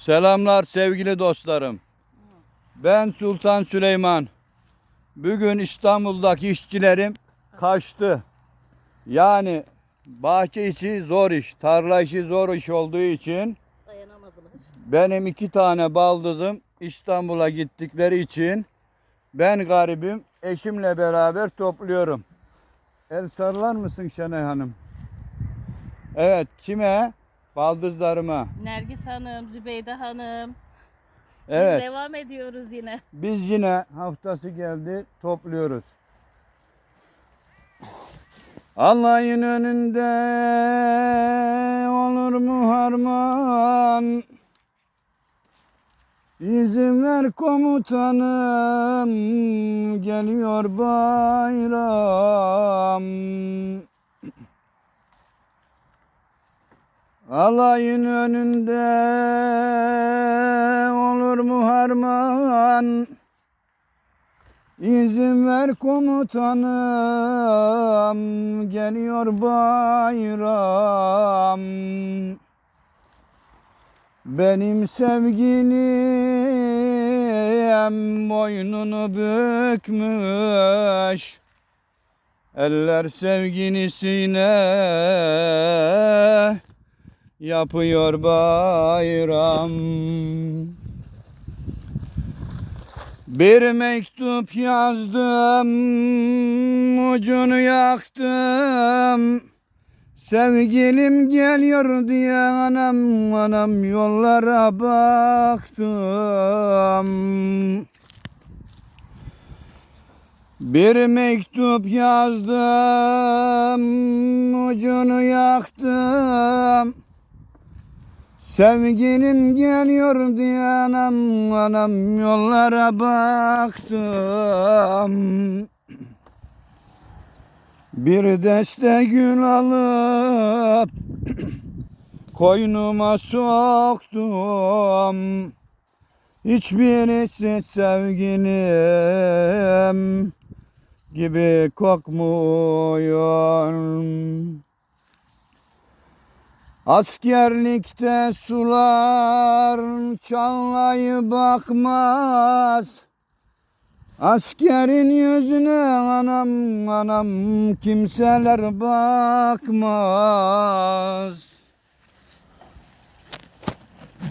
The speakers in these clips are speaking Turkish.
Selamlar sevgili dostlarım. Ben Sultan Süleyman. Bugün İstanbul'daki işçilerim kaçtı. Yani bahçe işi zor iş, tarla işi zor iş olduğu için benim iki tane baldızım İstanbul'a gittikleri için ben garibim eşimle beraber topluyorum. El sarılar mısın Şenay Hanım? Evet kime? Baldızlarıma. Nergis Hanım, Zübeyde Hanım. Evet. Biz devam ediyoruz yine. Biz yine haftası geldi topluyoruz. Allah'ın önünde olur mu harman? İzin ver komutanım geliyor bayram. Alayın önünde olur mu harman? İzin ver komutanım geliyor bayram. Benim sevgilim boynunu bükmüş. Eller sevgilisine yapıyor bayram. Bir mektup yazdım, ucunu yaktım. Sevgilim geliyor diye anam anam yollara baktım. Bir mektup yazdım, ucunu yaktım. Sevgilim geliyor diye anam yollara baktım. Bir deste gül alıp koynuma soktum. Hiçbirisi sevgilim gibi kokmuyor. Askerlikte sular çallayı bakmaz. Askerin yüzüne anam anam kimseler bakmaz.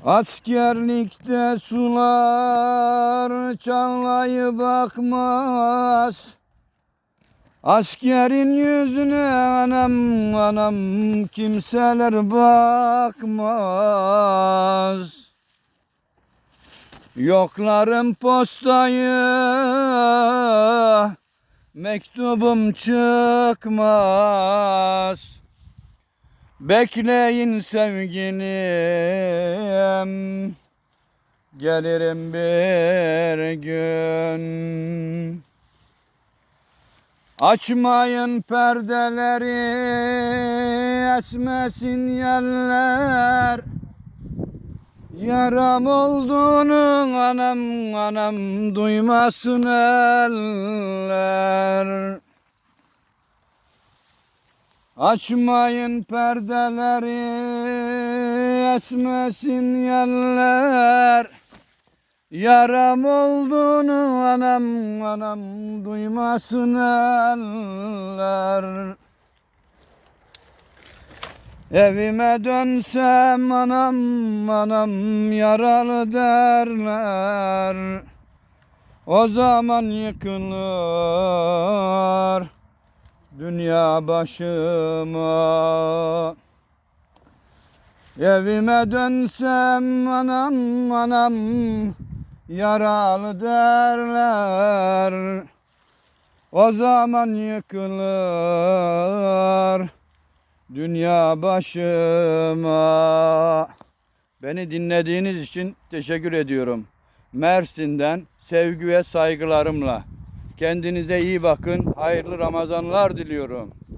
Askerlikte sular çallayı bakmaz. Askerin yüzüne anam anam kimseler bakmaz. Yoklarım postayı mektubum çıkmaz. Bekleyin sevgilim gelirim bir gün. Açmayın perdeleri esmesin yerler Yaram olduğunu anam anam duymasın eller. Açmayın perdeleri esmesin yerler Yaram olduğunu anam anam duymasın eller. Evime dönsem anam anam yaralı derler. O zaman yıkılır dünya başıma. Evime dönsem anam anam yaralı derler O zaman yıkılır dünya başıma Beni dinlediğiniz için teşekkür ediyorum. Mersin'den sevgi ve saygılarımla. Kendinize iyi bakın. Hayırlı Ramazanlar diliyorum.